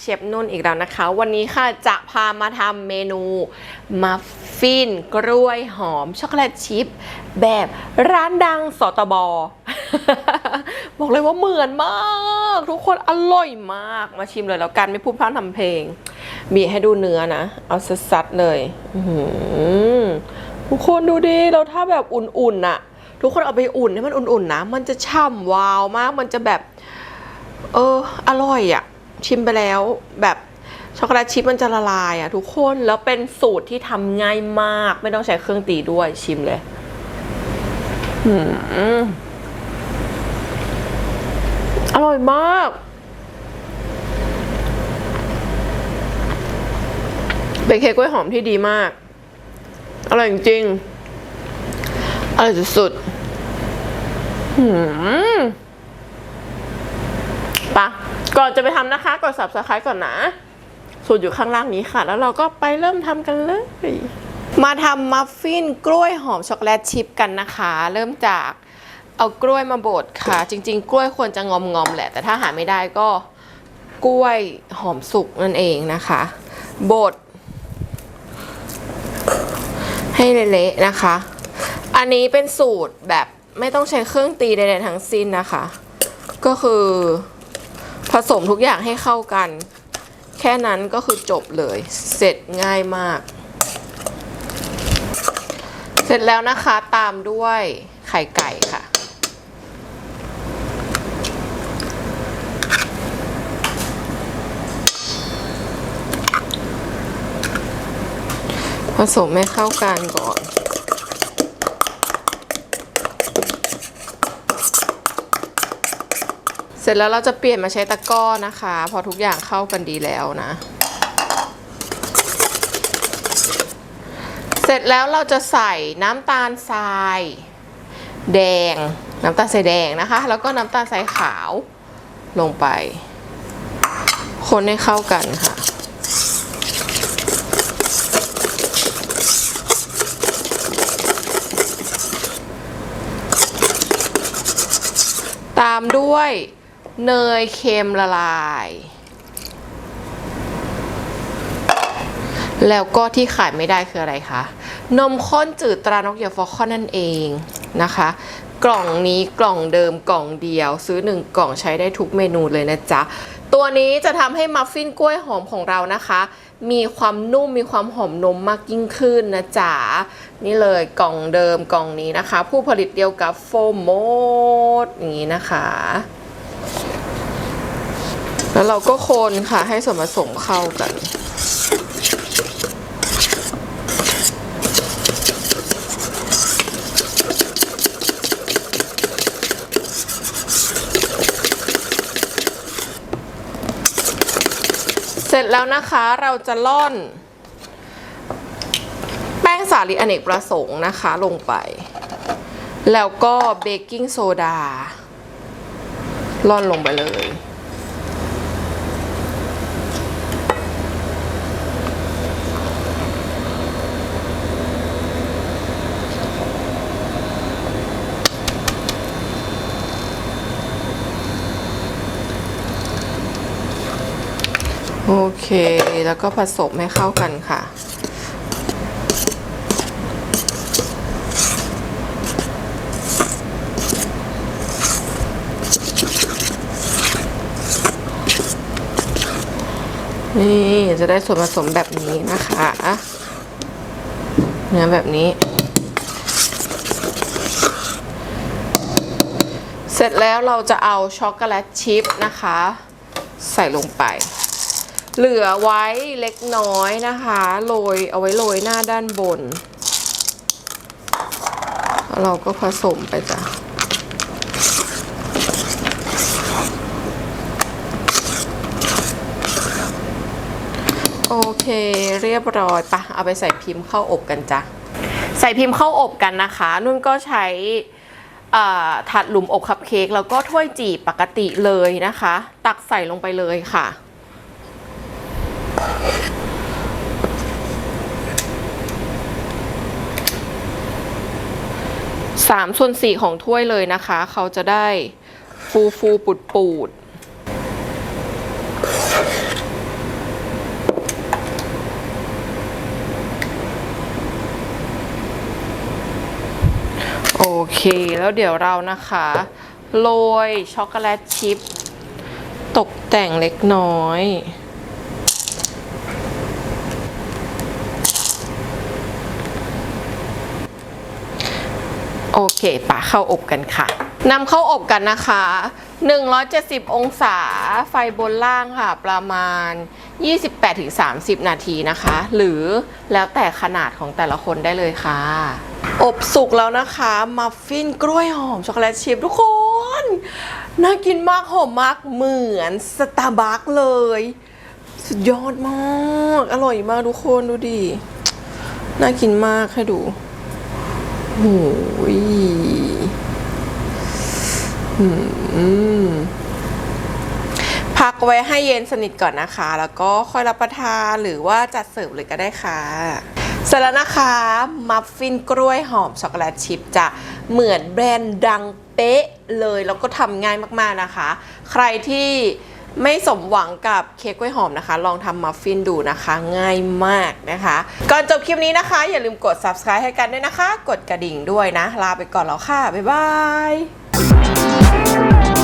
เชฟนุ่นอีกแล้วนะคะ วันนี้ค่ะจะพามาทำเมนูมัฟฟินกล้วยหอม ช็อกโกแลตชิพแบบร้านดังสตบบอกเลยว่าเหมือนมาก ทุกคนอร่อยมากมาชิมเลยแล้วกันไม่พูดพร่ำทำเพลงบีให้ดูเนื้อนะ เอาสัดๆเลยทุกคนดูดิเราถ้าแบบอุ่นๆน่ะ ทุกคนเอาไปอุ่นให้มันอุ่นๆนะ มันจะฉ่ำวาวมากมันจะแบบ เออ อร่อยอะ่ะ ชิมไปแล้วแบบช็อกโกแลตชิพมันจะละลายอะ่ะทุกคนแล้วเป็นสูตรที่ทำง่ายมาก ไม่ต้องใช้เครื่องตีด้วยชิมเลยอร่อยมาก เป็นเค้กกล้วยหอมที่ดีมาก อร่อยจริงอร่อยสุดๆปะ ก่อนจะไปทำนะคะกด subscribe ก่อนนะ สูตรอยู่ข้างล่างนี้ค่ะ แล้วเราก็ไปเริ่มทำกันเลย มาทำมัฟฟินกล้วยหอมช็อกโกแลตชิพกันนะคะ เริ่มจากเอากล้วยมาบดค่ะ จริง ๆ กล้วยควรจะงอมๆแหละ แต่ถ้าหาไม่ได้ก็กล้วยหอมสุกนั่นเองนะคะ บด ให้เละๆนะคะ อันนี้เป็นสูตรแบบไม่ต้องใช้เครื่องตีใดๆทั้งสิ้นนะคะ ก็คือ ผสมทุกอย่างให้เข้ากัน แค่นั้นก็คือจบเลย เสร็จง่ายมาก เสร็จแล้วนะคะตามด้วยไข่ไก่ค่ะ ผสมให้เข้ากันก่อน เส ร็จแล้วเราจะเปลี่ยนมาใช้ตะกร้อนะคะ พอทุกอย่างเข้ากันดีแล้วนะ เสร็จแล้วเราจะใส่น้ำตาลทราย แดง น้ำตาลทรายแดงนะคะ แล้วก็น้ำตาลทรายขาวลงไป คนให้เข้ากันค่ะตามด้วย เนยเค็มละลาย แล้วก็ที่ขายไม่ได้คืออะไรคะ นมข้นจืดตรานกเหยี่ยวฟอคอนนั่นเองนะคะ กล่องนี้กล่องเดิมกล่องเดียว ซื้อ1กล่องใช้ได้ทุกเมนูเลยนะจ๊ะ ตัวนี้จะทำให้มัฟฟินกล้วยหอมของเรานะคะ มีความนุ่มมีความหอมนมมากยิ่งขึ้นนะจ๊ะ นี่เลยกล่องเดิมกล่องนี้นะคะ ผู้ผลิตเดียวกับโฟมโมดอย่างนี้นะคะ แล้วเราก็คนค่ะให้ส่วนผสมเข้ากันเสร็จแล้วนะคะเราจะล่อน แป้งสาลีอเนกประสงค์นะคะลงไป แล้วก็เบกกิ้งโซดาล่อนลงไปเลย โอเค แล้วก็ผสมให้เข้ากันค่ะ นี่จะได้ส่วนผสมแบบนี้นะคะ เนื้อแบบนี้ เสร็จแล้วเราจะเอาช็อกโกแลตชิพนะคะ ใส่ลงไป เหลือไว้เล็กน้อยนะคะโรยเอาไว้โรยหน้าด้านบน เราก็ผสมไปจ้ะโอเคเรียบร้อยปะเอาไปใส่พิมพ์เข้าอบกันจ้ะใส่พิมพ์เข้าอบกันนะคะ นุ่นก็ใช้ถาดหลุมอบคัพเค้กแล้วก็ถ้วยจีบปกติเลยนะคะ ตักใส่ลงไปเลยค่ะ สามส่วนสี่ของถ้วยเลยนะคะ เขาจะได้ฟูฟูปูดปูดโอเค แล้วเดี๋ยวเรานะคะ โรยช็อกโกแลตชิพตกแต่งเล็กน้อย โอเคปะเข้าอบกันค่ะนำเข้าอบกันนะคะ 170 องศาไฟบนล่างค่ะ ประมาณ 28-30 นาทีนะคะ หรือแล้วแต่ขนาดของแต่ละคนได้เลยค่ะ อบสุกแล้วนะคะ มัฟฟินกล้วยหอม ช็อกโกแลตชิพทุกคน น่ากินมากหอมมากเหมือนสตาร์บัคเลย สุดยอดมาก อร่อยมากทุกคนดูดิ น่ากินมากให้ดู โอ้ยอืมพักไว้ให้เย็นสนิทก่อนนะคะ แล้วก็ค่อยรับประทานหรือว่าจัดเสิร์ฟเลยก็ได้ค่ะเสร็จแล้วนะคะ มัฟฟินกล้วยหอมช็อกโกแลตชิพจะเหมือนแบรนด์ดังเป๊ะเลย แล้วก็ทำง่ายมากๆนะคะ ใครที่ ไม่สมหวังกับเค้กกล้วยหอมนะคะ ลองทำมัฟฟินดูนะคะ ง่ายมากนะคะ ก่อนจบคลิปนี้นะคะ อย่าลืมกด subscribe ให้กันด้วยนะคะ กดกระดิ่งด้วยนะ ลาไปก่อนแล้วค่ะ บ๊ายบาย